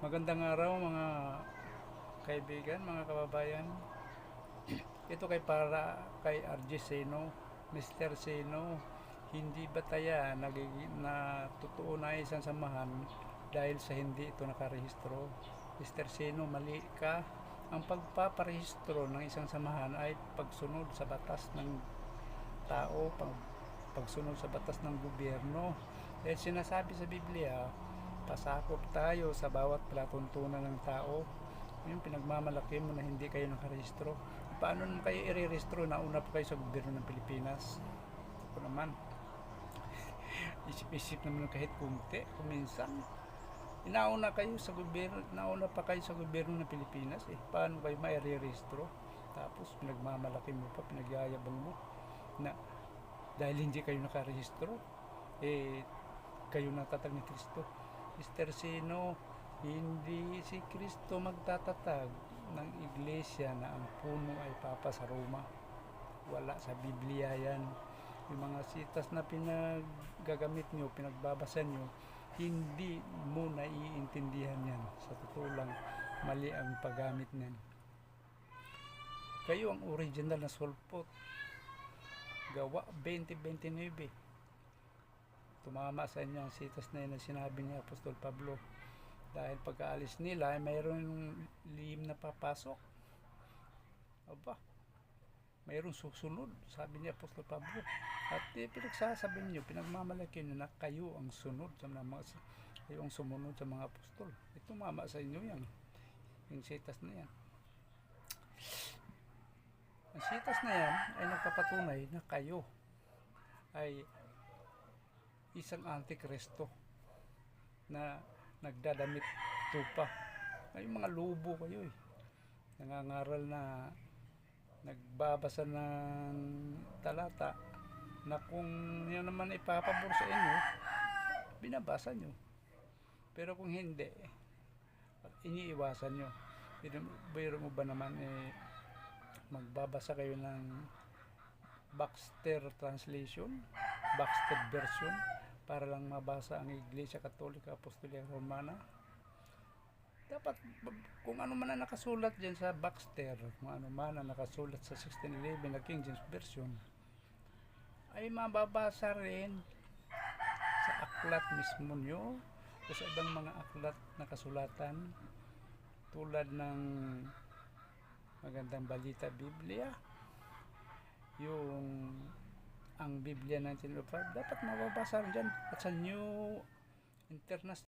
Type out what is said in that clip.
Magandang araw mga kaibigan, mga kababayan. Ito kay para kay RJ Seno, Mr. Seno, hindi ba taya nagiging na totoo na isang samahan dahil sa hindi ito nakarehistro? Mr. Seno, mali ka. Ang pagpaparehistro ng isang samahan ay pagsunod sa batas ng tao, pag, pagsunod sa batas ng gobyerno. Dahil sinasabi sa Biblia, pasakop tayo sa bawat palatuntunan ng tao. Yung pinagmamalaki mo na hindi kayo nakarehistro. Paano naman kayo irerehistro na una pa kayo sa gobyerno ng Pilipinas? Ako naman. Isip-isip naman kahit kunti, kuminsan. Inauna kayo sa gobyerno, nauna pa kayo sa gobyerno ng Pilipinas eh. Paano kayo mairerehistro? Tapos pinagmamalaki mo pa, pinagyayabang mo na dahil hindi kayo nakarehistro, eh, kayo natatag ni Kristo. Mr. Sino, hindi si Kristo magtatatag ng iglesia na ang puno ay Papa sa Roma. Wala sa Biblia yan. Yung mga sitas na pinagagamit nyo, pinagbabasa nyo, hindi mo naiintindihan yan. Sa totoo lang, mali ang paggamit niyan. Kayo ang original na sulpot. Gawa 2029. Tumama sa inyo ang sitas na yun na sinabi ni Apostol Pablo. Dahil pagkaalis nila, ay mayroon lihim na papasok. Aba, mayroong susunod, sabi ni Apostol Pablo. At eh, pinagsasabi niyo, pinagmamalaki niyo na kayo ang sunod sa mga kayo ang sumunod sa mga apostol. Ito mama sa inyo yan. Yung sitas na yan. Ang sitas na yan ay nagpapatunay na kayo ay isang antikristo na nagdadamit tupa. Ay mga lubo kayo eh. Nangangaral na nagbabasa ng talata na kung yan naman ipapabor sa inyo, binabasa nyo. Pero kung hindi, iniiwasan nyo. Pero mo ba naman eh, magbabasa kayo ng Baxter translation, Baxter version, para lang mabasa ang Iglesia Katolika Apostolika Romana. Dapat, kung ano man ang nakasulat dyan sa Baxter, kung ano man ang nakasulat sa 1611 na King James Version, ay mababasa rin sa aklat mismo nyo o sa ibang mga aklat na kasulatan tulad ng magandang balita Biblia yung Biblia 1905 dapat mababasa rin dyan. At sa New Internas